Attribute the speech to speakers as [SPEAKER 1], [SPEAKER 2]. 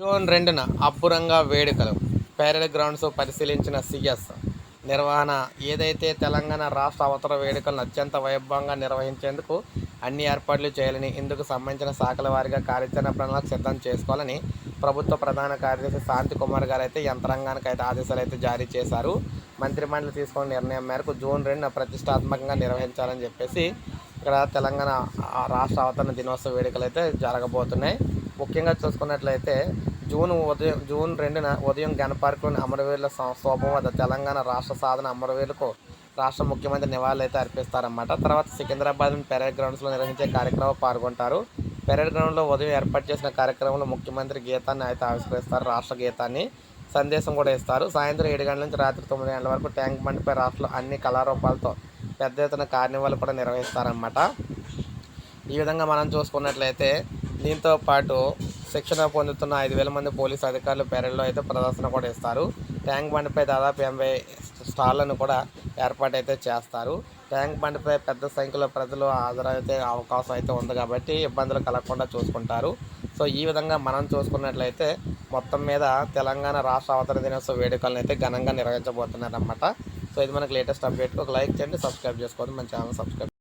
[SPEAKER 1] June రెండున అబ్బురంగా వేడుకలు. Parade grounds పరిశీలించిన సీఎస్ నిర్వహణ ఏదైతే తెలంగాణ రాష్ట్ర అవతర వేడుకలను అత్యంత వైభవంగా నిర్వహించేందుకు అన్ని ఏర్పాట్లు చేయాలని ఇందుకు సంబంధించిన శాఖల వారిగా కార్యాచరణ ప్రణాళిక సిద్ధం చేసుకోవాలని ప్రభుత్వ ప్రధాన కార్యదర్శి శాంతి కుమార్ గారు అయితే యంత్రాంగానికి అయితే ఆదేశాలు అయితే జారీ చేశారు. మంత్రిమండలి తీసుకున్న నిర్ణయం మేరకు జూన్ రెండున ప్రతిష్టాత్మకంగా నిర్వహించాలని చెప్పేసి ఇక్కడ తెలంగాణ రాష్ట్ర అవతరణ దినోత్సవ వేడుకలు అయితే జరగబోతున్నాయి. ముఖ్యంగా చూసుకున్నట్లయితే జూన్ ఉదయం జూన్ రెండున ఉదయం గణపార్క్లోని అమరవీరుల సం- స్తూపం వద్ద తెలంగాణ రాష్ట్ర సాధన అమరవీరులకు రాష్ట్ర ముఖ్యమంత్రి నివాళులు అయితే అర్పిస్తారన్నమాట. తర్వాత సికింద్రాబాద్ పెరేడ్ గ్రౌండ్స్లో నిర్వహించే కార్యక్రమంలో పాల్గొంటారు. పెరేడ్ గ్రౌండ్లో ఉదయం ఏర్పాటు చేసిన కార్యక్రమంలో ముఖ్యమంత్రి గీతాన్ని అయితే ఆవిష్కరిస్తారు రాష్ట్ర గీతాన్ని సందేశం కూడా ఇస్తారు. సాయంత్రం ఏడు గంటల నుంచి రాత్రి తొమ్మిది గంటల వరకు ట్యాంక్ బండ్పై రాష్ట్రంలో అన్ని కళారూపాలతో పెద్ద ఎత్తున కార్నివాల్ కూడా నిర్వహిస్తారన్నమాట. ఈ విధంగా మనం చూసుకున్నట్లయితే దీంతో పాటు శిక్షణ పొందుతున్న ఐదు వేల మంది పోలీసు అధికారులు పెరల్లో అయితే ప్రదర్శన కూడా ఇస్తారు. ట్యాంక్ బండ్పై దాదాపు ఎనభై స్టాళ్ళను కూడా ఏర్పాటు అయితే చేస్తారు. ట్యాంక్ బండ్పై పెద్ద సంఖ్యలో ప్రజలు హాజరైతే అవకాశం అయితే ఉంది కాబట్టి ఇబ్బందులు కలగకుండా చూసుకుంటారు. సో ఈ విధంగా మనం చూసుకున్నట్లయితే మొత్తం మీద తెలంగాణ రాష్ట్ర అవతరణ దినోత్సవ వేడుకలను అయితే ఘనంగా నిర్వహించబోతున్నారన్నమాట. సో ఇది మనకి లేటెస్ట్ అప్డేట్ ఒక లైక్ చేయండి సబ్స్క్రైబ్ చేసుకోండి మన ఛానల్ సబ్స్క్రైబ్